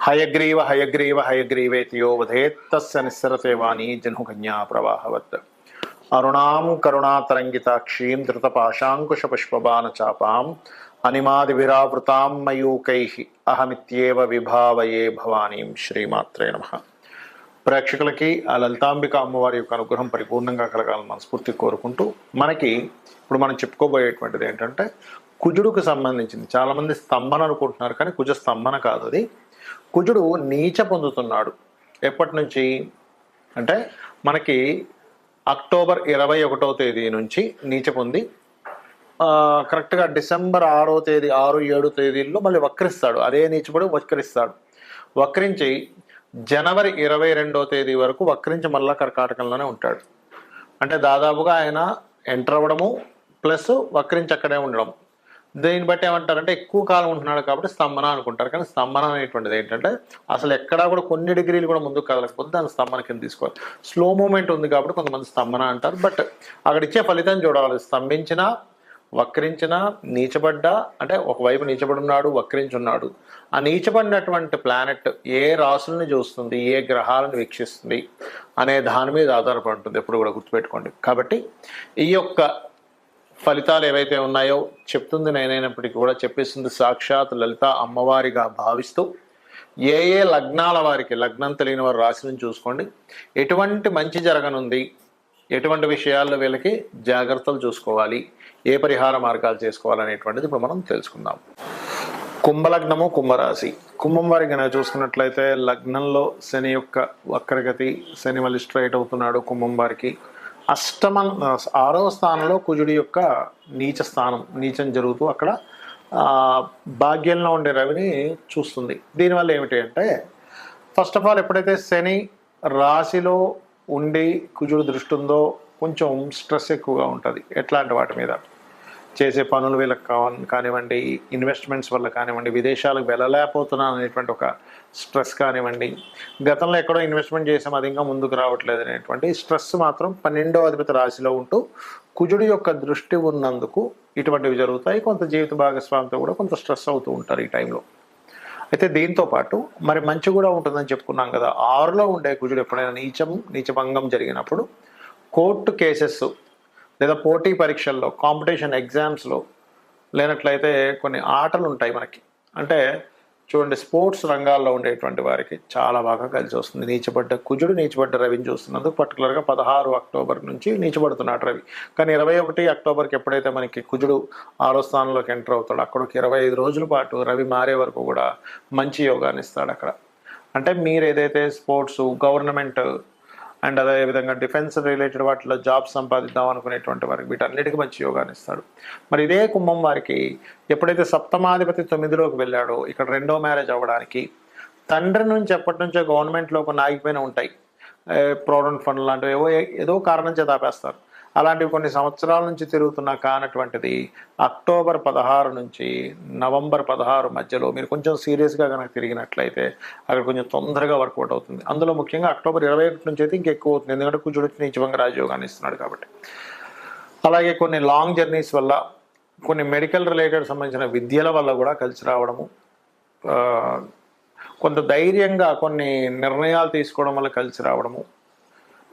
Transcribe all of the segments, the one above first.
హయగ్రీవ హయగ్రీవ హయగ్రీవేతియో వధేత్తస్య నిస్సరతే వాణి జన్హుకన్యా ప్రవాహవత్. అరుణాం కరుణాతరంగితాక్షీం ధృతపాశాంకుశపుష్పబాణచాపాం అనిమాదిభిరావృతాం మయూకై. అహమిత్యేవ విభావయే భవానీం శ్రీమాత్రే నమ. ప్రేక్షకులకి ఆ లలితాంబిక అమ్మవారి యొక్క అనుగ్రహం పరిపూర్ణంగా కలగాలని మనస్ఫూర్తి కోరుకుంటూ మనకి ఇప్పుడు మనం చెప్పుకోబోయేటువంటిది ఏంటంటే కుజుడుకు సంబంధించింది. చాలామంది స్తంభన అనుకుంటున్నారు కానీ కుజ స్తంభన కాదు అది. కుజుడు నీచ పొందుతున్నాడు. ఎప్పటి నుంచి అంటే మనకి అక్టోబర్ ఇరవై ఒకటో తేదీ నుంచి నీచ పొంది కరెక్ట్గా డిసెంబర్ ఆరో తేదీ ఆరు ఏడు తేదీల్లో మళ్ళీ వక్రిస్తాడు. అదే నీచబడి వక్రిస్తాడు. వక్రించి జనవరి ఇరవై రెండో తేదీ వరకు వక్రించి మళ్ళా కర్కాటకంలోనే ఉంటాడు. అంటే దాదాపుగా ఆయన ఎంటర్ అవ్వడము ప్లస్ వక్రించి అక్కడే ఉండడం దీన్ని బట్టి ఏమంటారంటే ఎక్కువ కాలం ఉంటున్నాడు కాబట్టి స్తంభన అనుకుంటారు. కానీ స్తంభన అనేటువంటిది ఏంటంటే అసలు ఎక్కడా కూడా కొన్ని డిగ్రీలు కూడా ముందుకు కదలకపోతే దాన్ని స్తంభన కింద తీసుకోవాలి. స్లో మూమెంట్ ఉంది కాబట్టి కొంతమంది స్తంభన అంటారు. బట్ అక్కడ ఇచ్చే ఫలితం చూడాలి. స్తంభించినా వక్రించిన నీచబడ్డ అంటే ఒకవైపు నీచబడున్నాడు వక్రించున్నాడు. ఆ నీచబడినటువంటి ప్లానెట్ ఏ రాసులను చూస్తుంది ఏ గ్రహాలను వీక్షిస్తుంది అనే దాని మీద ఆధారపడి ఉంటుంది. ఎప్పుడు కూడా గుర్తుపెట్టుకోండి. కాబట్టి ఈ యొక్క ఫలితాలు ఏవైతే ఉన్నాయో చెప్తుంది నేనైనప్పటికీ కూడా చెప్పేస్తుంది సాక్షాత్ లలిత అమ్మవారిగా భావిస్తూ ఏ ఏ లగ్నాల వారికి లగ్నం తెలియని వారు రాశిని చూసుకోండి. ఎటువంటి మంచి జరగనుంది ఎటువంటి విషయాల్లో వీళ్ళకి జాగ్రత్తలు చూసుకోవాలి ఏ పరిహార మార్గాలు చేసుకోవాలనేటువంటిది ఇప్పుడు మనం తెలుసుకుందాం. కుంభలగ్నము కుంభరాశి. కుంభం వారికి కనుక చూసుకున్నట్లయితే లగ్నంలో శని యొక్క వక్రగతి శని మళ్ళీ స్ట్రైట్ అవుతున్నాడు కుంభం వారికి. అష్టమ ఆరవ స్థానంలో కుజుడి యొక్క నీచ స్థానం నీచం జరుగుతూ అక్కడ భాగ్యంలో ఉండే రవిని చూస్తుంది. దీనివల్ల ఏమిటి అంటే ఫస్ట్ ఆఫ్ ఆల్ ఎప్పుడైతే శని రాశిలో ఉండి కుజుడు దృష్టి ఉందో కొంచెం స్ట్రెస్ ఎక్కువగా ఉంటుంది. ఎట్లాంటి వాటి మీద? చేసే పనులు వీళ్ళకి కానివ్వండి ఇన్వెస్ట్మెంట్స్ వల్ల కానివ్వండి విదేశాలకు వెళ్ళలేకపోతున్నాను అనేటువంటి ఒక స్ట్రెస్ కానివ్వండి. గతంలో ఎక్కడో ఇన్వెస్ట్మెంట్ చేసాం అది ఇంకా ముందుకు రావట్లేదు అనేటువంటి స్ట్రెస్ మాత్రం పన్నెండో అధిపతి రాశిలో ఉంటూ కుజుడి యొక్క దృష్టి ఉన్నందుకు ఇటువంటివి జరుగుతాయి. కొంత జీవిత భాగస్వామితో కూడా కొంత స్ట్రెస్ అవుతూ ఉంటారు ఈ టైంలో అయితే దీంతో పాటు మరి మంచి కూడా ఉంటుందని చెప్పుకున్నాం కదా ఆరులో ఉండే కుజుడు ఎప్పుడైనా నీచం నీచభంగం జరిగినప్పుడు కోర్టు కేసెస్ లేదా పోటీ పరీక్షల్లో కాంపిటీషన్ ఎగ్జామ్స్లో లేనట్లయితే కొన్ని ఆటలు ఉంటాయి మనకి. అంటే చూడండి స్పోర్ట్స్ రంగాల్లో ఉండేటువంటి వారికి చాలా బాగా కలిసి వస్తుంది నీచబడ్డ కుజుడు నీచబడ్డ రవిని చూస్తున్నందుకు పర్టికులర్గా పదహారు అక్టోబర్ నుంచి నీచబడుతున్నాడు రవి. కానీ ఇరవై ఒకటి అక్టోబర్కి ఎప్పుడైతే మనకి కుజుడు ఆరో స్థానంలోకి ఎంటర్ అవుతాడో అక్కడికి ఇరవై ఐదు రోజుల పాటు రవి మారే వరకు కూడా మంచి యోగాన్ని ఇస్తాడు అక్కడ అంటే మీరు ఏదైతే స్పోర్ట్స్ గవర్నమెంట్ అండ్ అదేవిధంగా డిఫెన్స్ రిలేటెడ్ వాటిలో జాబ్ సంపాదిద్దాం అనుకునేటువంటి వారికి వీటన్నిటికీ మంచి యోగాన్ని ఇస్తాడు మరి ఇదే కుంభం వారికి ఎప్పుడైతే సప్తమాధిపతి తొమ్మిదిలోకి వెళ్ళాడో ఇక్కడ రెండో మ్యారేజ్ అవ్వడానికి తండ్రి నుంచి ఎప్పటి నుంచో గవర్నమెంట్లో కొన్ని ఆగిపోయిన ఉంటాయి. ప్రావిడెంట్ ఫండ్ లాంటివి ఏవో ఏదో కారణం చేత ఆపేస్తారు. అలాంటివి కొన్ని సంవత్సరాల నుంచి తిరుగుతున్న కానటువంటిది అక్టోబర్ పదహారు నుంచి నవంబర్ పదహారు మధ్యలో మీరు కొంచెం సీరియస్గా కనుక తిరిగినట్లయితే అక్కడ కొంచెం తొందరగా వర్కౌట్ అవుతుంది. అందులో ముఖ్యంగా అక్టోబర్ ఇరవై ఒకటి నుంచి అయితే ఇంకెక్కువ అవుతుంది. ఎందుకంటే కుజుడు వచ్చి నిజంగా రాజయోగాన్ని ఇస్తున్నాడు కాబట్టి. అలాగే కొన్ని లాంగ్ జర్నీస్ వల్ల కొన్ని మెడికల్ రిలేటెడ్ సంబంధించిన విద్యల వల్ల కూడా కలిసి రావడము కొంత ధైర్యంగా కొన్ని నిర్ణయాలు తీసుకోవడం వల్ల కలిసి రావడము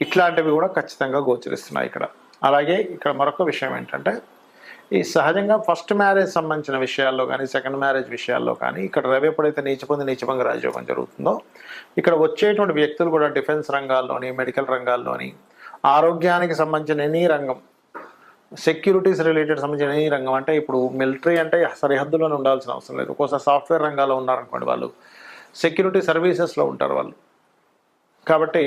ఇట్లాంటివి కూడా ఖచ్చితంగా గోచరిస్తున్నాయి ఇక్కడ. అలాగే ఇక్కడ మరొక విషయం ఏంటంటే ఈ సహజంగా ఫస్ట్ మ్యారేజ్ సంబంధించిన విషయాల్లో కానీ సెకండ్ మ్యారేజ్ విషయాల్లో కానీ ఇక్కడ రవి ఎప్పుడైతే నీచపొంది నీచభంగ రాజయోగం జరుగుతుందో ఇక్కడ వచ్చేటువంటి వ్యక్తులు కూడా డిఫెన్స్ రంగాల్లోని మెడికల్ రంగాల్లోని ఆరోగ్యానికి సంబంధించిన ఎనీ రంగం సెక్యూరిటీస్ రిలేటెడ్ సంబంధించిన ఈ రంగం అంటే ఇప్పుడు మిలిటరీ అంటే సరిహద్దులోనే ఉండాల్సిన అవసరం లేదు. ఒక్కోసారి సాఫ్ట్వేర్ రంగాల్లో ఉన్నారనుకోండి వాళ్ళు సెక్యూరిటీ సర్వీసెస్లో ఉంటారు వాళ్ళు. కాబట్టి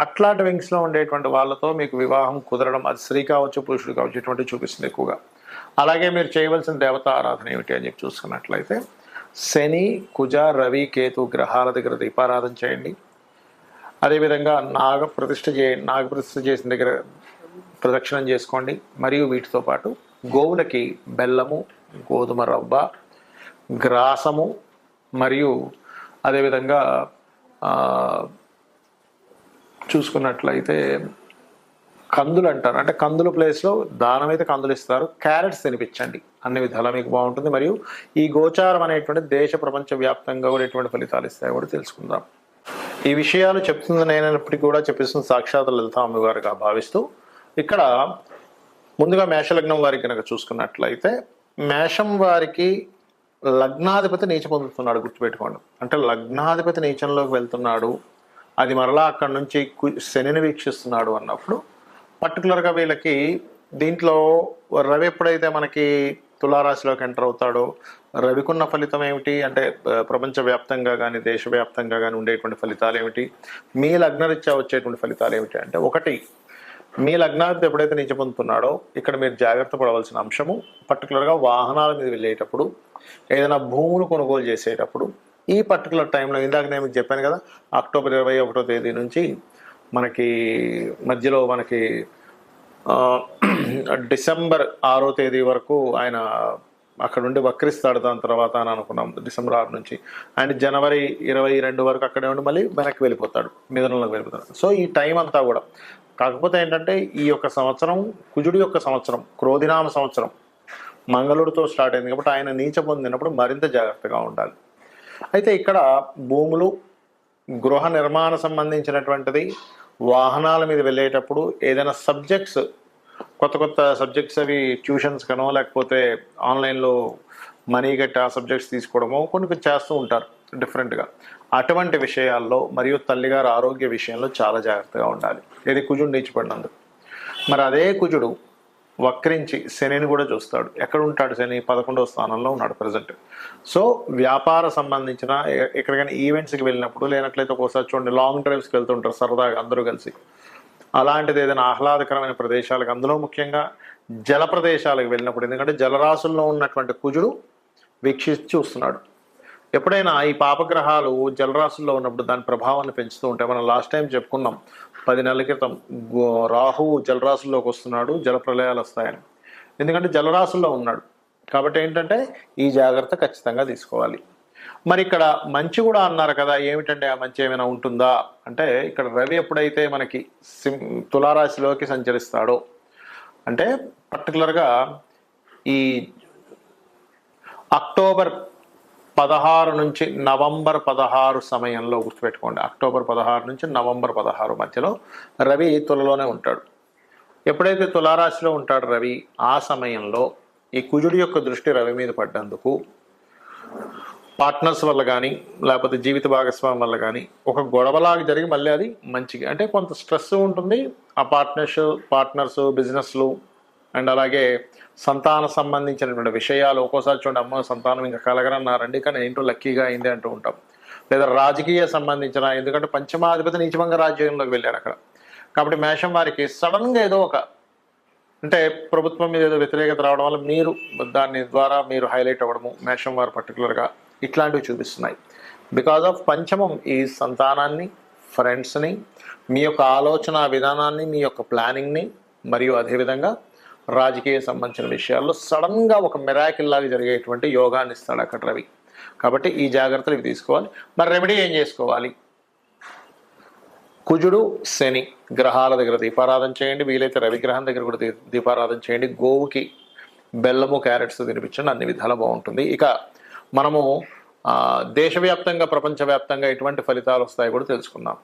అట్లాంటి వింగ్స్లో ఉండేటువంటి వాళ్ళతో మీకు వివాహం కుదరడం అది స్త్రీ కావచ్చు పురుషుడు కావచ్చు ఇటువంటి చూపిస్తుంది ఎక్కువగా. అలాగే మీరు చేయవలసిన దేవత ఆరాధన ఏమిటి అని చెప్పి చూసుకున్నట్లయితే శని కుజ రవి కేతు గ్రహాల దగ్గర దీపారాధన చేయండి. అదేవిధంగా నాగ ప్రతిష్ఠ చే నాగ ప్రతిష్ఠ చేసిన దగ్గర ప్రదక్షిణం చేసుకోండి. మరియు వీటితో పాటు గోవులకి బెల్లము గోధుమ రవ్వ గ్రాసము మరియు అదేవిధంగా చూసుకున్నట్లయితే కందులు అంటారు. అంటే కందుల ప్లేస్లో దానం అయితే కందులు ఇస్తారు. క్యారెట్స్ తినిపించండి. అన్ని విధాలా మీకు బాగుంటుంది. మరియు ఈ గోచారం అనేటువంటి దేశ ప్రపంచ వ్యాప్తంగా కూడా ఎటువంటి ఫలితాలు ఇస్తాయో కూడా తెలుసుకుందాం. ఈ విషయాలు చెప్తుంది నేనప్పటికీ కూడా చెప్పిస్తుంది సాక్షాత్ లలిత అమ్మగారుగా భావిస్తూ ఇక్కడ ముందుగా మేషలగ్నం వారికి కనుక చూసుకున్నట్లయితే మేషం వారికి లగ్నాధిపతి నీచ పొందుతున్నాడు గుర్తుపెట్టుకోండి. అంటే లగ్నాధిపతి నీచంలోకి వెళ్తున్నాడు. అది మరలా అక్కడి నుంచి శనిని వీక్షిస్తున్నాడు అన్నప్పుడు పర్టికులర్గా వీళ్ళకి దీంట్లో రవి ఎప్పుడైతే మనకి తులారాశిలోకి ఎంటర్ అవుతాడో రవికున్న ఫలితం ఏమిటి? అంటే ప్రపంచవ్యాప్తంగా కానీ దేశవ్యాప్తంగా కానీ ఉండేటువంటి ఫలితాలు ఏమిటి? మీ లగ్నరీత్యా వచ్చేటువంటి ఫలితాలు ఏమిటి? అంటే ఒకటి మీ లగ్నాధిపతి ఎప్పుడైతే నిజ పొందుతున్నాడో ఇక్కడ మీరు జాగ్రత్త పడవలసిన అంశము పర్టికులర్గా వాహనాల మీద వెళ్ళేటప్పుడు ఏదైనా భూములు కొనుగోలు చేసేటప్పుడు ఈ పర్టికులర్ టైంలో ఇందాక నేను మీకు చెప్పాను కదా అక్టోబర్ ఇరవై ఒకటో తేదీ నుంచి మనకి మధ్యలో మనకి డిసెంబర్ ఆరో తేదీ వరకు ఆయన అక్కడ నుండి వక్రిస్తాడు దాని తర్వాత అని అనుకున్నాం డిసెంబర్ ఆరు నుంచి. అండ్ జనవరి ఇరవై రెండు వరకు అక్కడే ఉండి మళ్ళీ వెనక్కి వెళ్ళిపోతాడు మిథునంలోకి వెళ్ళిపోతాడు. సో ఈ టైం అంతా కూడా. కాకపోతే ఏంటంటే ఈ యొక్క సంవత్సరం కుజుడి యొక్క సంవత్సరం క్రోధినామ సంవత్సరం మంగళుడితో స్టార్ట్ అయింది కాబట్టి ఆయన నీచ పొందినప్పుడు మరింత జాగ్రత్తగా ఉండాలి. అయితే ఇక్కడ భూములు గృహ నిర్మాణ సంబంధించినటువంటిది వాహనాల మీద వెళ్ళేటప్పుడు ఏదైనా సబ్జెక్ట్స్ కొత్త కొత్త సబ్జెక్ట్స్ అవి ట్యూషన్స్ కనో లేకపోతే ఆన్లైన్లో మనీ గట్టి ఆ సబ్జెక్ట్స్ తీసుకోవడమో కొన్ని కొన్ని చేస్తూ ఉంటారు డిఫరెంట్గా. అటువంటి విషయాల్లో మరియు తల్లిగారు ఆరోగ్య విషయంలో చాలా జాగ్రత్తగా ఉండాలి. ఇది కుజుడు నీచిపడినందుకు. మరి అదే కుజుడు వక్రించి శనిని కూడా చూస్తాడు. ఎక్కడ ఉంటాడు శని? పదకొండవ స్థానంలో ఉన్నాడు ప్రజెంట్ సో వ్యాపార సంబంధించిన ఎక్కడికైనా ఈవెంట్స్కి వెళ్ళినప్పుడు లేనట్లయితే ఒక్కోసారి చూడండి లాంగ్ డ్రైవ్స్కి వెళ్తుంటారు సరదాగా అందరూ కలిసి. అలాంటిది ఏదైనా ఆహ్లాదకరమైన ప్రదేశాలకు అందులో ముఖ్యంగా జల ప్రదేశాలకు వెళ్ళినప్పుడు ఎందుకంటే జలరాశుల్లో ఉన్నటువంటి కుజుడు వీక్షించి చూస్తున్నాడు ఎప్పుడైనా ఈ పాపగ్రహాలు జలరాశుల్లో ఉన్నప్పుడు దాని ప్రభావాన్ని పెంచుతూ ఉంటాయి. మనం లాస్ట్ టైం చెప్పుకున్నాం పది నెలల క్రితం రాహువు జలరాశుల్లోకి వస్తున్నాడు జలప్రలయాలు వస్తాయని. ఎందుకంటే జలరాశుల్లో ఉన్నాడు. కాబట్టి ఏంటంటే ఈ జాగ్రత్త ఖచ్చితంగా తీసుకోవాలి. మరి ఇక్కడ మంచి కూడా అన్నారు కదా ఏమిటంటే ఆ మంచి ఏమైనా ఉంటుందా? అంటే ఇక్కడ రవి ఎప్పుడైతే మనకి సిం తులారాశిలోకి సంచరిస్తాడో అంటే పర్టికులర్గా ఈ అక్టోబర్ పదహారు నుంచి నవంబర్ పదహారు సమయంలో గుర్తుపెట్టుకోండి. అక్టోబర్ పదహారు నుంచి నవంబర్ పదహారు మధ్యలో రవి తులలోనే ఉంటాడు. ఎప్పుడైతే తులారాశిలో ఉంటాడు రవి ఆ సమయంలో ఈ కుజుడి యొక్క దృష్టి రవి మీద పడ్డందుకు పార్ట్నర్స్ వల్ల కానీ లేకపోతే జీవిత భాగస్వామి వల్ల కానీ ఒక గొడవలాగా జరిగి మళ్ళీ అది మంచిగా అంటే కొంత స్ట్రెస్ ఉంటుంది. ఆ పార్ట్నర్స్ పార్ట్నర్స్ బిజినెస్లు అండ్ అలాగే సంతాన సంబంధించినటువంటి విషయాలు ఒక్కోసారి చూడండి అమ్మ సంతానం ఇంకా కలగరన్నారండి కానీ ఏంటో లక్కీగా అయింది అంటూ ఉంటాం. లేదా రాజకీయ సంబంధించిన ఎందుకంటే పంచమాధిపతి నీచమంగా రాజ్యంలోకి వెళ్ళారు అక్కడ. కాబట్టి మేషం వారికి సడన్గా ఏదో ఒక అంటే ప్రభుత్వం మీద ఏదో వ్యతిరేకత రావడం వల్ల మీరు దాని ద్వారా మీరు హైలైట్ అవ్వడము మేషం వారు పర్టికులర్గా ఇట్లాంటివి చూపిస్తున్నాయి. బికాజ్ ఆఫ్ పంచమం ఈ సంతానాన్ని ఫ్రెండ్స్ని మీ యొక్క ఆలోచన విధానాన్ని మీ యొక్క ప్లానింగ్ని మరియు అదేవిధంగా రాజకీయ సంబంధించిన విషయాల్లో సడన్గా ఒక మిరాకిల్ లాగా జరిగేటువంటి యోగాన్ని ఇస్తాడు అక్కడ రవి. కాబట్టి ఈ జాగ్రత్తలు ఇవి తీసుకోవాలి. మరి రెమెడీ ఏం చేసుకోవాలి? కుజుడు శని గ్రహాల దగ్గర దీపారాధన చేయండి. వీలైతే రవిగ్రహం దగ్గర కూడా దీపారాధన చేయండి. గోవుకి బెల్లము క్యారెట్స్ తినిపించండి. అన్ని విధాలు బాగుంటుంది. ఇక మనము దేశవ్యాప్తంగా ప్రపంచవ్యాప్తంగా ఎటువంటి ఫలితాలు వస్తాయో కూడా తెలుసుకుందాం.